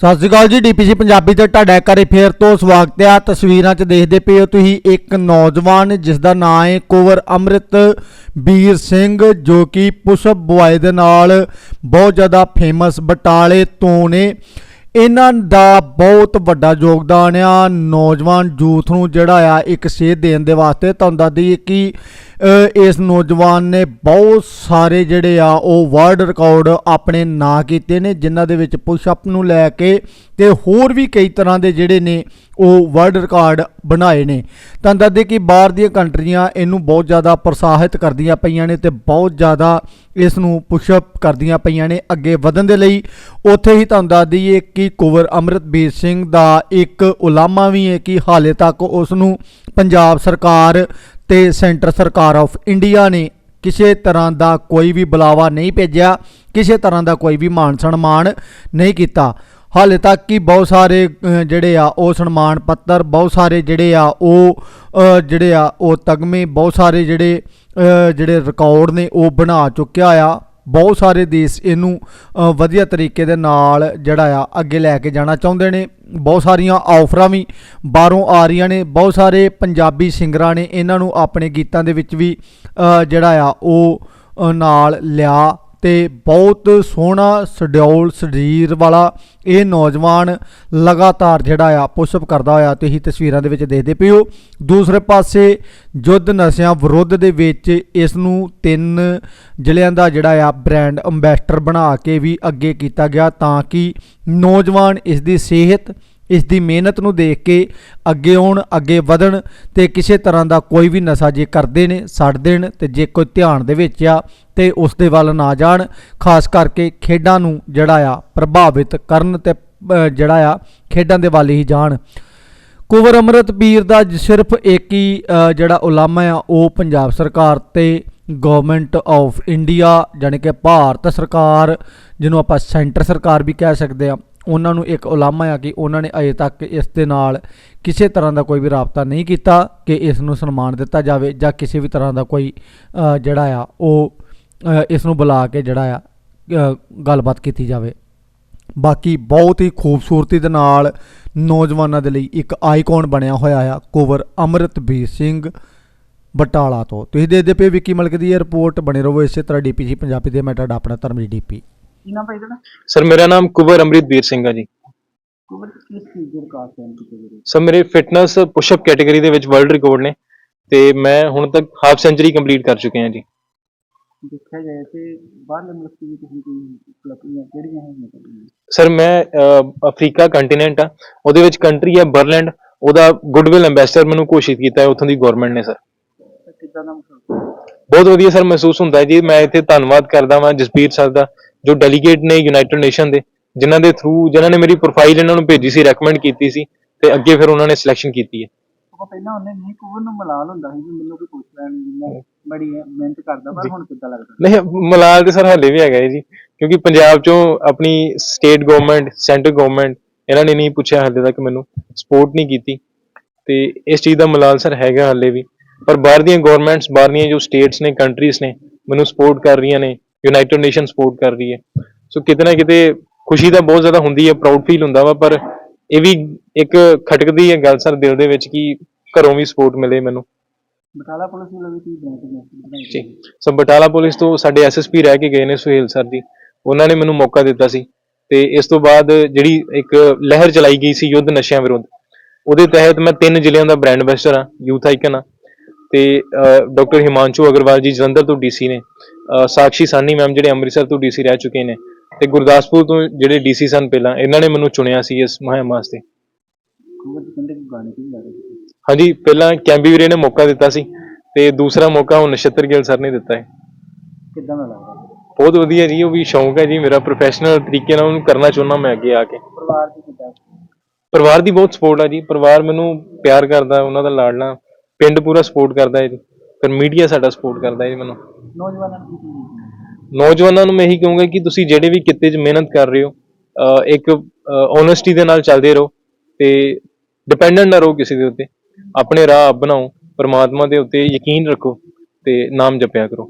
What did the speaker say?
ਸਤਿ ਸ਼੍ਰੀ ਅਕਾਲ ਜੀ, ਡੀਪੀਸੀ ਪੰਜਾਬੀ ਤੇ ਤੁਹਾਡਾ ਇੱਕ ਵਾਰੀ ਫੇਰ ਤੋਂ ਸਵਾਗਤ ਹੈ। ਤਸਵੀਰਾਂ 'ਚ ਦੇਖਦੇ ਪਏ ਹੋ ਤੁਸੀਂ ਇੱਕ ਨੌਜਵਾਨ, ਜਿਸ ਦਾ ਨਾਮ ਹੈ ਕੁਵਰ ਅੰਮ੍ਰਿਤ ਵੀਰ ਸਿੰਘ, ਜੋ ਕਿ ਪੁਸ਼ਪ ਬੁਆਏ ਦੇ ਨਾਲ ਬਹੁਤ ਜ਼ਿਆਦਾ ਫੇਮਸ ਬਟਾਲੇ ਤੋਂ ਨੇ। ਇਹਨਾਂ ਦਾ ਬਹੁਤ ਵੱਡਾ ਯੋਗਦਾਨ ਆ। ਨੌਜਵਾਨ ਯੂਥ ਨੂੰ ਜਿਹੜਾ ਆ ਇੱਕ ਸੇਧ ਦੇਣ ਦੇ ਵਾਸਤੇ ਤੁਹਾਨੂੰ ਦੱਸ ਦਈਏ ਕਿ ਇਸ ਨੌਜਵਾਨ ਨੇ ਬਹੁਤ ਸਾਰੇ ਜਿਹੜੇ ਆ, ਉਹ ਵਰਲਡ ਰਿਕਾਰਡ ਆਪਣੇ ਨਾਂ ਕੀਤੇ ਨੇ, ਜਿਨ੍ਹਾਂ ਦੇ ਵਿੱਚ ਪੁਸ਼ ਅਪ ਨੂੰ ਲੈ ਕੇ ਤੇ ਹੋਰ ਵੀ ਕਈ ਤਰ੍ਹਾਂ ਦੇ ਜਿਹੜੇ ਨੇ, ਉਹ ਵਰਲਡ ਰਿਕਾਰਡ ਬਣਾਏ ਨੇ। ਤਾਂ ਦੱਸਦੇ ਕਿ ਬਾਹਰ ਦੀਆਂ ਕੰਟਰੀਆਂ ਇਹਨੂੰ ਬਹੁਤ ਜ਼ਿਆਦਾ ਪ੍ਰੋਤਸਾਹਿਤ ਕਰਦੀਆਂ ਪਈਆਂ ਨੇ ਤੇ ਬਹੁਤ ਜ਼ਿਆਦਾ ਇਸ ਨੂੰ ਪੁਸ਼ ਅਪ ਕਰਦੀਆਂ ਪਈਆਂ ਨੇ ਅੱਗੇ ਵਧਣ ਦੇ ਲਈ। ਉੱਥੇ ਹੀ ਤੁਹਾਨੂੰ ਦੱਸ ਦਈਏ ਕਿ ਕੁਵਰ ਅੰਮ੍ਰਿਤਵੀਰ ਸਿੰਘ ਦਾ ਇੱਕ ਉਲਾਮਾ ਵੀ ਹੈ ਕਿ ਹਾਲੇ ਤੱਕ ਉਸ ਨੂੰ ਪੰਜਾਬ ਸਰਕਾਰ ਤੇ ਸੈਂਟਰ ਸਰਕਾਰ ਆਫ ਇੰਡੀਆ ਨੇ ਕਿਸੇ ਤਰ੍ਹਾਂ ਦਾ ਕੋਈ ਵੀ ਬੁਲਾਵਾ ਨਹੀਂ ਭੇਜਿਆ, ਕਿਸੇ ਤਰ੍ਹਾਂ ਦਾ ਕੋਈ ਵੀ ਮਾਣ ਸਨਮਾਨ ਨਹੀਂ ਕੀਤਾ। ਹਾਲੇ ਤੱਕ ਕਿ ਬਹੁਤ ਸਾਰੇ ਜਿਹੜੇ ਆ ਉਹ ਸਨਮਾਨ ਪੱਤਰ, ਬਹੁਤ ਸਾਰੇ ਜਿਹੜੇ ਆ ਉਹ ਜਿਹੜੇ ਆ ਉਹ ਤਗਮੇ, ਬਹੁਤ ਸਾਰੇ ਜਿਹੜੇ ਜਿਹੜੇ ਰਿਕਾਰਡ ਨੇ ਉਹ ਬਣਾ ਚੁੱਕਿਆ ਆ। ਬਹੁਤ ਸਾਰੇ ਦੇਸ਼ ਇਹਨੂੰ ਵਧੀਆ ਤਰੀਕੇ ਦੇ ਨਾਲ ਜਿਹੜਾ ਆ, ਅੱਗੇ ਲੈ ਕੇ ਜਾਣਾ ਚਾਹੁੰਦੇ ਨੇ। ਬਹੁਤ ਸਾਰੀਆਂ ਆਫਰਾਂ ਵੀ ਬਾਹਰੋਂ ਆ ਰਹੀਆਂ ਨੇ। ਬਹੁਤ ਸਾਰੇ ਪੰਜਾਬੀ ਸਿੰਗਰਾਂ ਨੇ ਇਹਨਾਂ ਨੂੰ ਆਪਣੇ ਗੀਤਾਂ ਦੇ ਵਿੱਚ ਵੀ ਜਿਹੜਾ ਆ, ਉਹ ਨਾਲ ਲਿਆ ਤੇ ਬਹੁਤ ਸੋਹਣਾ ਸ਼ਡਿਊਲ ਸਰੀਰ ਵਾਲਾ ਇਹ ਨੌਜਵਾਨ ਲਗਾਤਾਰ ਜਿਹੜਾ ਆ ਪੁਸ਼ਅਪ ਕਰਦਾ ਹੋਇਆ, ਤੁਸੀਂ ਤਸਵੀਰਾਂ ਦੇ ਵਿੱਚ ਦੇਖਦੇ ਪਏ ਹੋ ਦੂਸਰੇ ਪਾਸੇ ਯੁੱਧ ਨਸ਼ਿਆਂ ਵਿਰੁੱਧ ਦੇ ਵਿੱਚ ਇਸ ਨੂੰ ਤਿੰਨ ਜ਼ਿਲ੍ਹਿਆਂ ਦਾ ਜਿਹੜਾ ਆ ਬ੍ਰਾਂਡ ਅੰਬੈਸਡਰ ਬਣਾ ਕੇ ਵੀ ਅੱਗੇ ਕੀਤਾ ਗਿਆ ਤਾਂ ਕਿ ਨੌਜਵਾਨ ਇਸ ਦੀ ਸਿਹਤ ਇਸ ਦੀ ਮਿਹਨਤ ਨੂੰ ਦੇਖ ਕੇ ਅੱਗੇ ਆਉਣ, ਅੱਗੇ ਵਧਣ ਤੇ ਕਿਸੇ ਤਰ੍ਹਾਂ ਦਾ ਕੋਈ ਵੀ ਨਸ਼ਾ ਜੇ ਕਰਦੇ ਨੇ ਛੱਡ ਦੇਣ ਤੇ ਜੇ ਕੋਈ ਧਿਆਨ ਦੇ ਵਿੱਚ ਆ ਤੇ ਉਸ ਦੇ ਵੱਲ ਨਾ ਜਾਣ, ਖਾਸ ਕਰਕੇ ਖੇਡਾਂ ਨੂੰ ਜਿਹੜਾ ਆ ਪ੍ਰਭਾਵਿਤ ਕਰਨ ਤੇ ਜਿਹੜਾ ਆ ਖੇਡਾਂ ਦੇ ਵੱਲ ਹੀ ਜਾਣ। ਕੁਵਰ ਅੰਮ੍ਰਿਤ ਪੀਰ ਦਾ ਸਿਰਫ ਇੱਕ ਹੀ ਜਿਹੜਾ ਉਲਾਮਾ ਆ, ਉਹ ਪੰਜਾਬ ਸਰਕਾਰ ਤੇ ਗਵਰਨਮੈਂਟ ਆਫ ਇੰਡੀਆ ਜਾਣੀ ਕਿ ਭਾਰਤ ਸਰਕਾਰ, ਜਿਹਨੂੰ ਆਪਾਂ ਸੈਂਟਰ ਸਰਕਾਰ ਵੀ ਕਹਿ ਸਕਦੇ ਆ ਉਹਨਾਂ ਨੂੰ ਇੱਕ ਉਲਾਮਾ ਆ ਕਿ ਉਹਨਾਂ ਨੇ ਅਜੇ ਤੱਕ ਇਸ ਦੇ ਨਾਲ ਕਿਸੇ ਤਰ੍ਹਾਂ ਦਾ ਕੋਈ ਵੀ ਰਾਬਤਾ ਨਹੀਂ ਕੀਤਾ ਕਿ ਇਸ ਨੂੰ ਸਨਮਾਨ ਦਿੱਤਾ ਜਾਵੇ ਜਾਂ ਕਿਸੇ ਵੀ ਤਰ੍ਹਾਂ ਦਾ ਕੋਈ ਜਿਹੜਾ ਆ, ਉਹ ਇਸ ਨੂੰ ਬੁਲਾ ਕੇ ਜਿਹੜਾ ਆ ਗੱਲਬਾਤ ਕੀਤੀ ਜਾਵੇ। ਬਾਕੀ ਬਹੁਤ ਹੀ ਖੂਬਸੂਰਤੀ ਦੇ ਨਾਲ ਨੌਜਵਾਨਾਂ ਦੇ ਲਈ ਇੱਕ ਆਈਕਨ ਬਣਿਆ ਹੋਇਆ ਆ, ਕੁਵਰ ਅਮਰਤਵੀਰ ਸਿੰਘ ਬਟਾਲਾ ਤੋਂ। ਤੁਸੀਂ ਦੇਖਦੇ ਪਏ ਵਿੱਕੀ ਮਲਕ ਦੀ ਇਹ ਰਿਪੋਰਟ, ਬਣੇ ਰਹੋ ਇਸੇ ਤਰ੍ਹਾਂ ਡੀਪੀਜੀ ਪੰਜਾਬੀ ਦੇ ਮੈਂ ਤੁਹਾਡਾ ਆਪਣਾ ਧਰਮਜੀ ਡੀਪੀ। ਕੀ ਨਾਮ ਭਾਈ ਤੁਹਾਡਾ ਸਰ ਮੇਰਾ ਨਾਮ ਕੁਵਰ ਅੰਮ੍ਰਿਤਵੀਰ ਸਿੰਘ ਹੈ ਜੀ। ਕੋਵਿਡ ਕਿਸ ਚੀਜ਼ ਦੇ ਰਿਕਾਰਡ ਕਾਇਮ ਕੀਤੇ ਗਏ ਸਰ ਮੇਰੇ ਫਿਟਨੈਸ ਪੁਸ਼ਅਪ ਕੈਟਾਗਰੀ ਦੇ ਵਿੱਚ ਵਰਲਡ ਰਿਕਾਰਡ ਨੇ ਤੇ ਮੈਂ ਹੁਣ ਤੱਕ ਹਾਫ ਸੈਂਚਰੀ ਕੰਪਲੀਟ ਕਰ ਚੁੱਕੇ ਹਾਂ ਜੀ। ਦੇਖਿਆ ਜਾਏ ਤੇ ਬਾਹਰਲੇ ਮੁਲਕ ਦੀ ਤੁਸੀਂ ਕੋਈ ਕਲਪੀਆਂ ਕਿਹੜੀਆਂ ਹੈਗੀਆਂ ਤੁਹਾਡੀਆਂ? ਸਰ ਮੈਂ ਅਫਰੀਕਾ ਕੰਟੀਨੈਂਟ ਆ ਉਹਦੇ ਵਿੱਚ ਕੰਟਰੀ ਹੈ ਬਰਲੈਂਡ ਉਹਦਾ ਗੁੱਡਵਿਲ ਐਮਬੈਸਡਰ ਮੈਨੂੰ ਘੋਸ਼ਿਤ ਕੀਤਾ ਹੈ ਉੱਥੋਂ ਦੀ ਗਵਰਨਮੈਂਟ ਨੇ ਸਰ। ਕਿੱਦਾਂ ਦਾ ਬਹੁਤ ਵਧੀਆ ਸਰ ਮਹਿਸੂਸ ਹੁੰਦਾ ਜੀ ਮੈਂ ਇੱਥੇ ਧੰਨਵਾਦ ਕਰਦਾ ਵਾਂ ਜਸਬੀਰ ਸਰ ਦਾ ਜੋ ਡੈਲੀਗੇਟ ਨੇ ਯੂਨਾਈਟਿਡ ਨੇਸ਼ਨ ਦੇ ਜਿਨ੍ਹਾਂ ਦੇ ਥਰੂ ਜਿਨ੍ਹਾਂ ਨੇ ਮੇਰੀ ਪ੍ਰੋਫਾਈਲ ਇਹਨਾਂ ਨੂੰ ਭੇਜੀ ਸੀ ਰეკਮੈਂਡ ਕੀਤੀ ਸੀ ਤੇ ਅੱਗੇ ਫਿਰ ਉਹਨਾਂ ਨੇ ਸਿਲੈਕਸ਼ਨ ਕੀਤੀ ਹੈ। ਉਹ ਪਹਿਲਾਂ ਉਹਨੇ ਨਹੀਂ ਕੋਵਿਡ ਨੂੰ ਮਲਾਲ ਹੁੰਦਾ ਸੀ ਵੀ ਮੈਨੂੰ ਕੋਈ ਪੁੱਛ ਲੈਣ ਜਿੰਨਾ ਬੜੀ ਮਿਹਨਤ ਕਰਦਾ ਪਰ ਹੁਣ ਕਿੱਦਾਂ ਲੱਗਦਾ? ਨਹੀਂ ਮਲਾਲ ਤੇ ਸਰ ਹਲੇ ਵੀ ਹੈਗਾ ਜੀ ਕਿਉਂਕਿ ਪੰਜਾਬ ਚੋਂ ਆਪਣੀ ਸਟੇਟ ਗਵਰਨਮੈਂਟ ਸੈਂਟਰ ਗਵਰਨਮੈਂਟ ਇਹਨਾਂ ਨੇ ਨਹੀਂ ਪੁੱਛਿਆ ਹਲੇ ਤੱਕ ਮੈਨੂੰ ਸਪੋਰਟ ਨਹੀਂ ਕੀਤੀ। ਤੇ ਇਸ ਚੀਜ਼ ਦਾ ਮਲਾਲ ਸਰ ਹੈਗਾ ਹਲੇ ਵੀ ਪਰ ਬਾਹਰ ਦੀਆਂ ਗਵਰਨਮੈਂਟਸ ਬਾਹਰ ਦੀਆਂ ਜੋ ਸਟੇਟਸ ਨੇ ਕੰਟਰੀਜ਼ ਨੇ ਮੈਨੂੰ ਸਪੋਰਟ ਕਰ ਰਹੀਆਂ ਨੇ ਯੂਨਾਈਟਿਡ ਨੇਸ਼ਨ ਸਪੋਰਟ ਕਰ ਰਹੀ ਹੈ। ਸੋ ਕਿਤੇ ਨਾ ਕਿਤੇ ਖੁਸ਼ੀ ਤਾਂ ਬਹੁਤ ਜ਼ਿਆਦਾ ਹੁੰਦੀ ਹੈ ਪ੍ਰਾਊਡ ਫੀਲ ਹੁੰਦਾ ਵਾ ਪਰ ਇਹ ਵੀ ਇੱਕ ਖਟਕਦੀ ਹੈ ਗੱਲ ਸਰ ਦਿਲ ਦੇ ਵਿੱਚ ਕਿ ਘਰੋਂ ਵੀ ਸਪੋਰਟ ਮਿਲੇ ਮੈਨੂੰ। ਬਟਾਲਾ ਪੁਲਿਸ ਵੱਲੋਂ ਵੀ ਕੀ ਬੈਂਕ ਜੀ। ਸੋ ਬਟਾਲਾ ਪੁਲਿਸ ਤੋਂ ਸਾਡੇ ਐਸਐਸਪੀ ਰਹਿ ਕੇ ਗਏ ਨੇ ਸੁਹੇਲ ਸਰ ਜੀ। ਉਹਨਾਂ ਨੇ ਮੈਨੂੰ ਮੌਕਾ ਦਿੱਤਾ ਸੀ। ਤੇ ਇਸ ਤੋਂ ਬਾਅਦ ਜਿਹੜੀ ਇੱਕ ਲਹਿਰ ਚਲਾਈ ਗਈ ਸੀ ਯੁੱਧ ਨਸ਼ਿਆਂ ਵਿਰੁੱਧ ਉਹਦੇ ਤਹਿਤ ਮੈਂ ਤਿੰਨ ਜ਼ਿਲ੍ਹਿਆਂ ਦਾ ਬ੍ਰਾਂਡ ਐਂਬੈਸਡਰ ਹਾਂ ਯੂਥ ਆਈਕਨ ਹਾਂ। ਤੇ ਡਾਕਟਰ ਹਿਮਾਂਸ਼ੂ ਅਗਰਵਾਲ ਜੀ ਜਲੰਧਰ ਤੋਂ ਡੀਸੀ ਨੇ। ਸਾਕਸ਼ੀ ਸਾਨੀ ਮੈਮ ਜਿਹੜੇ ਅੰਮ੍ਰਿਤਸਰ ਤੋਂ ਡੀਸੀ ਰਹਿ ਚੁੱਕੇ ਨੇ ਤੇ ਗੁਰਦਾਸਪੁਰ ਤੋਂ ਜਿਹੜੇ ਡੀਸੀ ਸਨ ਪਹਿਲਾਂ ਇਹਨਾਂ ਨੇ ਮੈਨੂੰ ਚੁਣਿਆ ਸੀ ਇਸ ਮੁਹਿੰਮ ਵਾਸਤੇ। ਹਾਂਜੀ ਪਹਿਲਾਂ ਕੈਂਬੀ ਵੀਰੇ ਨੇ ਮੌਕਾ ਦਿੱਤਾ ਸੀ ਤੇ ਦੂਸਰਾ ਮੌਕਾ ਹੁਣ ਨਛੱਤਰ ਗਿੱਲ ਸਰ ਨੇ ਦਿੱਤਾ ਹੈ। ਕਿੱਦਾਂ ਦਾ ਲੱਗਦਾ? ਬਹੁਤ ਵਧੀਆ ਜੀ ਉਹ ਵੀ ਸ਼ੌਂਕ ਹੈ ਜੀ ਮੇਰਾ ਪ੍ਰੋਫੈਸ਼ਨਲ ਤਰੀਕੇ ਨਾਲ ਉਹਨੂੰ ਕਰਨਾ ਚਾਹੁੰਦਾ ਮੈਂ ਅੱਗੇ ਆ ਕੇ। ਪਰਿਵਾਰ ਦੀ ਕਿੱਦਾਂ? ਪਰਿਵਾਰ ਦੀ ਬਹੁਤ ਸਪੋਰਟ ਹੈ ਜੀ ਪਰਿਵਾਰ ਮੈਨੂੰ ਪਿਆਰ ਕਰਦਾ ਉਹਨਾਂ ਦਾ ਲਾਡਲਾ ਪਿੰਡ ਪੂਰਾ ਸਪੋਰਟ ਕਰਦਾ ਹੈ ਜੀ। ਫਿਰ ਮੀਡੀਆ ਸਾਡਾ ਸਪੋਰਟ ਕਰਦਾ ਹੈ ਜੀ ਮੈਨੂੰ। ਨੌਜਵਾਨਾਂ ਨੂੰ ਕੀ ਚਾਹੀਦਾ ਨੌਜਵਾਨਾਂ ਨੂੰ ਮੈਂ ਇਹੀ ਕਹੂੰਗਾ ਕਿ ਤੁਸੀਂ ਜਿਹੜੇ ਵੀ ਕਿੱਤੇ 'ਚ ਮਿਹਨਤ ਕਰ ਰਹੇ ਹੋ ਅਹ ਇੱਕ ਓਨੈਸਟੀ ਦੇ ਨਾਲ ਚੱਲਦੇ ਰਹੋ ਤੇ ਡਿਪੈਂਡੈਂਟ ਨਾ ਰਹੋ ਕਿਸੇ ਦੇ ਉੱਤੇ। ਆਪਣੇ ਰਾਹ ਆਪ ਬਣਾਓ ਪਰਮਾਤਮਾ ਦੇ ਉੱਤੇ ਯਕੀਨ ਰੱਖੋ ਤੇ ਨਾਮ ਜਪਿਆ ਕਰੋ।